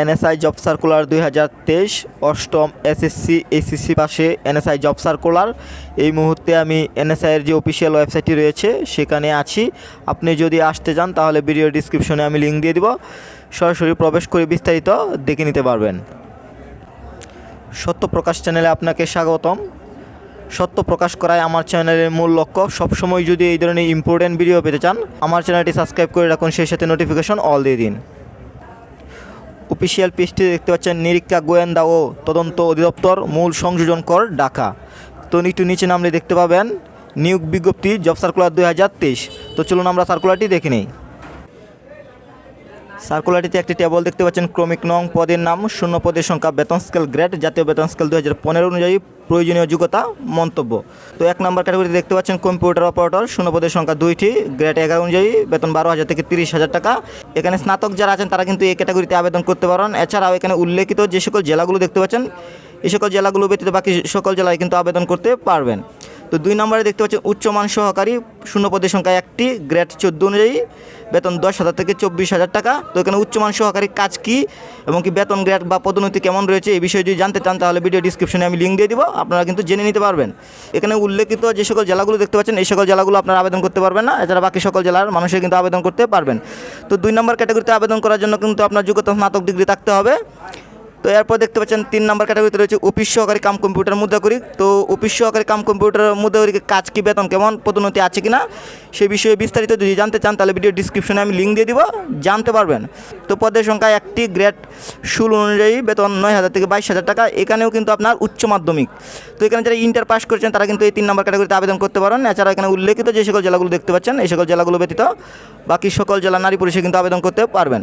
NSI job circular দুই অষ্টম SSC SSC পাশে এনএসআই জব সার্কুলার। এই মুহূর্তে আমি এনএসআইয়ের যে অফিসিয়াল ওয়েবসাইটটি রয়েছে, সেখানে আছি। আপনি যদি আসতে চান, তাহলে ভিডিও ডিসক্রিপশনে আমি লিঙ্ক দিয়ে দিব। সরাসরি প্রবেশ করে বিস্তারিত দেখে নিতে পারবেন। সত্য প্রকাশ চ্যানেলে আপনাকে স্বাগতম। সত্য প্রকাশ করাই আমার চ্যানেলের মূল লক্ষ্য। সবসময় যদি এই ধরনের ইম্পর্টেন্ট ভিডিও পেতে চান, আমার চ্যানেলটি সাবস্ক্রাইব করে রাখুন, সেই সাথে নোটিফিকেশন অল দিয়ে দিন। অফিসিয়াল পেজটি দেখতে পাচ্ছেন নিরীক্ষা গোয়েন্দা ও তদন্ত অধিদপ্তর মূল সংযোজন কর ঢাকা। তো একটু নিচে নামলে দেখতে পাবেন নিয়োগ বিজ্ঞপ্তি জব সার্কুলার দুই হাজার তেইশ। তো চলুন আমরা সার্কুলারটি দেখে নিই। সার্কুলারটিতে একটি টেবল দেখতে পাচ্ছেন। ক্রমিক নং পদের নাম, শূন্য পদের সংখ্যা, বেতন স্কেল গ্রেড, জাতীয় বেতন স্কেল দু হাজার পনেরো অনুযায়ী প্রয়োজনীয় যোগ্যতা, মন্তব্য। তো এক নম্বর ক্যাটাগরিতে দেখতে পাচ্ছেন কম্পিউটার অপারেটর, শূন্য পদের সংখ্যা দুইটি, গ্রেড এগারো অনুযায়ী বেতন বারো হাজার থেকে তিরিশ হাজার টাকা। এখানে স্নাতক যারা আছেন, তারা কিন্তু এই ক্যাটাগরিতে আবেদন করতে পারেন। এছাড়াও এখানে উল্লেখিত যে সকল জেলাগুলো দেখতে পাচ্ছেন, এই সকল জেলাগুলো ব্যতীত বাকি সকল জেলায় কিন্তু আবেদন করতে পারবেন। তো দুই নম্বরে দেখতে পাচ্ছেন উচ্চমান সহকারী শূন্য পদের সংখ্যা একটি, গ্রেড চোদ্দ অনুযায়ী। বেতন দশ হাজার থেকে চব্বিশ হাজার টাকা। তো এখানে উচ্চমান সহকারী কাজ কি এবং কি বেতন গ্রেড বা পদোন্নতি কেমন রয়েছে এই বিষয়ে যদি জানতে চান, তাহলে ভিডিও ডিসক্রিপশনে আমি লিঙ্ক দিয়ে দিব। আপনারা কিন্তু জেনে নিতে পারবেন। এখানে উল্লেখিত যে সকল জেলাগুলো দেখতে পাচ্ছেন, এই সকল জেলাগুলো আপনারা আবেদন করতে পারবেন না। এছাড়া বাকি সকল জেলার মানুষের কিন্তু আবেদন করতে পারবেন। তো দুই নম্বর ক্যাটাগরিতে আবেদন করার জন্য কিন্তু আপনার যোগ্যতা স্নাতক ডিগ্রি থাকতে হবে। তো এরপর দেখতে পাচ্ছেন তিন নম্বর ক্যাটাগরিতে রয়েছে অফিস সহকারী কাম কম্পিউটার মুদ্রাকরি। তো অফিস সহকারী কাম কম্পিউটার মুদ্রাকরি কাজ কি, বেতন কেমন, পদোন্নতি আছে কিনা সেই বিষয়ে বিস্তারিত যদি জানতে চান তাহলে ভিডিও ডিসক্রিপশনে আমি লিঙ্ক দিয়ে দিব, জানতে পারবেন। তো পদের সংখ্যা একটি গ্রেড শুল অনুযায়ী বেতন নয় হাজার থেকে বাইশ হাজার টাকা, এখানেও কিন্তু আপনার উচ্চ মাধ্যমিক। তো এখানে যারা ইন্টার পাস করেছেন তারা কিন্তু এই তিন নম্বর ক্যাটাগরিতে আবেদন করতে পারেন। এছাড়া এখানে উল্লেখিত যে সকল জেলাগুলো দেখতে পাচ্ছেন, এই সকল জেলাগুলো ব্যতীত বাকি সকল জেলা নারী পুরুষে কিন্তু আবেদন করতে পারবেন।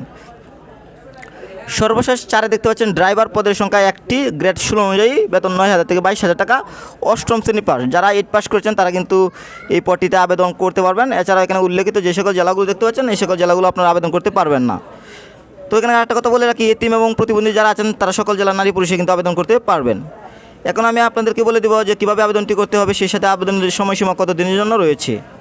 সর্বশেষ চারে দেখতে পাচ্ছেন ড্রাইভার পদের সংখ্যা একটি, গ্রেড ষোলো অনুযায়ী বেতন নয় হাজার থেকে বাইশ হাজার টাকা, অষ্টম শ্রেণি পাস। যারা এইট পাস করেছেন, তারা কিন্তু এই পদটিতে আবেদন করতে পারবেন। এছাড়া এখানে উল্লেখিত যে সকল জেলাগুলো দেখতে পাচ্ছেন, এই সকল জেলাগুলো আপনারা আবেদন করতে পারবেন না। তো এখানে একটা কথা বলে রাখি, এতিম এবং প্রতিবন্ধী যারা আছেন, তারা সকল জেলার নারী পুরুষে কিন্তু আবেদন করতে পারবেন। এখন আমি আপনাদেরকে বলে দেবো যে কীভাবে আবেদনটি করতে হবে, সেই সাথে আবেদনের সময়সীমা কত দিনের জন্য রয়েছে।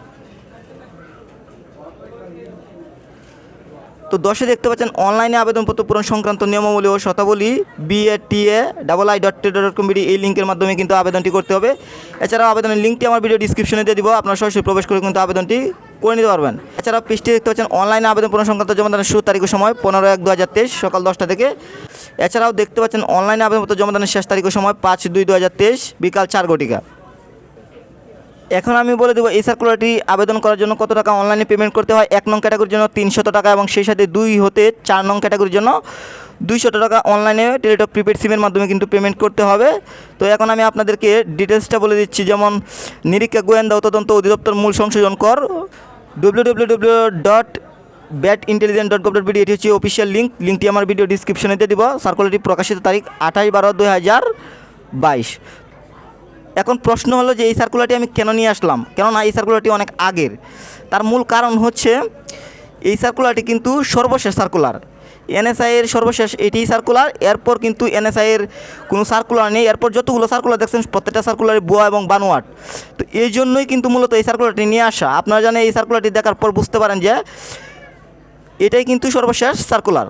তো দশে দেখতে পাচ্ছেন, অনলাইনে আবেদনপত্র পূরণ সংক্রান্ত নিয়মাবলী ও শতাবলী B A T A double I dot dot com BD এই লিঙ্কের মাধ্যমে কিন্তু আবেদনটি করতে হবে। এছাড়াও আবেদনের লিঙ্কটি আমার ভিডিও ডিসক্রিপশনে দিয়ে দিব, আপনারা সরাসরি প্রবেশ করে কিন্তু আবেদনটি করে নিতে পারবেন। এছাড়াও পৃষ্ঠে দেখতে পাচ্ছেন, অনলাইনে আবেদন পূরণ সংক্রান্ত জমাদানের শুরু তারিখের সময় পনেরো এক দু হাজার তেইশ, সকাল দশটা থেকে। এছাড়াও দেখতে পাচ্ছেন, অনলাইনে আবেদনপত্র জমাদানের শেষ তারিখের সময় পাঁচ দুই দু হাজার তেইশ, বিকাল চার ঘটিকা। এখন আমি বলে দেবো, এই সার্কুলারটি আবেদন করার জন্য কত টাকা অনলাইনে পেমেন্ট করতে হয়? এক নং ক্যাটাগরির জন্য তিনশত টাকা এবং সেই সাথে দুই হতে চার নং ক্যাটাগরির জন্য দুইশত টাকা অনলাইনে টেলিটক প্রিপেড সিমের মাধ্যমে কিন্তু পেমেন্ট করতে হবে। তো এখন আমি আপনাদেরকে ডিটেলসটা বলে দিচ্ছি, যেমন নিরীক্ষা গোয়েন্দা ও তদন্ত অধিদপ্তর মূল সংশোধন কর। W dot bat intelligent dot dot BD এটি হচ্ছে অফিসিয়াল লিঙ্ক লিঙ্কটি আমার ভিডিও ডিসক্রিপশনে দিয়ে দিব। সার্কুলারটি প্রকাশিত তারিখ আঠাশ বারো দুই হাজার বাইশ। এখন প্রশ্ন হলো যে এই সার্কুলারটি আমি কেন নিয়ে আসলাম? কেননা এই সার্কুলারটি অনেক আগের। তার মূল কারণ হচ্ছে এই সার্কুলারটি কিন্তু সর্বশেষ সার্কুলার এনএসআইয়ের সর্বশেষ এটি সার্কুলার এরপর কিন্তু এনএসআইয়ের কোনো সার্কুলার নেই। এরপর যতগুলো সার্কুলার দেখছেন, প্রত্যেকটা সার্কুলারে বুয়া এবং বানোয়াট। তো এই জন্যই কিন্তু মূলত এই সার্কুলারটি নিয়ে আসা। আপনারা জানেন এই সার্কুলারটি দেখার পর বুঝতে পারেন যে এটাই কিন্তু সর্বশেষ সার্কুলার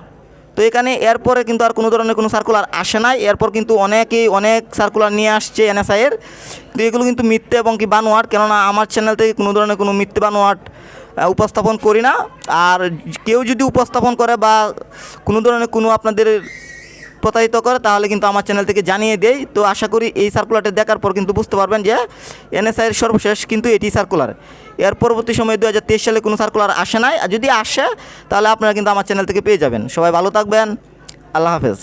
তো এখানে এরপরে কিন্তু আর কোনো ধরনের কোনো সার্কুলার আসে নাই। এরপর কিন্তু অনেকেই অনেক সার্কুলার নিয়ে আসছে এনএসআইয়ের তো এগুলো কিন্তু মিথ্যে এবং কি বানোয়াট। কেননা আমার চ্যানেল থেকে কোনো ধরনের কোনো মিথ্যে বানোয়াট উপস্থাপন করি না। আর কেউ যদি উপস্থাপন করে বা কোনো ধরনের কোনো আপনাদের প্রতারিত করে, তাহলে কিন্তু আমার চ্যানেল থেকে জানিয়ে দেই। তো আশা করি এই সার্কুলারটি দেখার পর কিন্তু বুঝতে পারবেন যে এনএসআইয়ের সর্বশেষ কিন্তু এটি সার্কুলার এর পরবর্তী সময়ে দু হাজার তেইশ সালে কোনো সার্কুলার আসে নাই। আর যদি আসে, তাহলে আপনারা কিন্তু আমার চ্যানেল থেকে পেয়ে যাবেন। সবাই ভালো থাকবেন। আল্লাহ হাফেজ।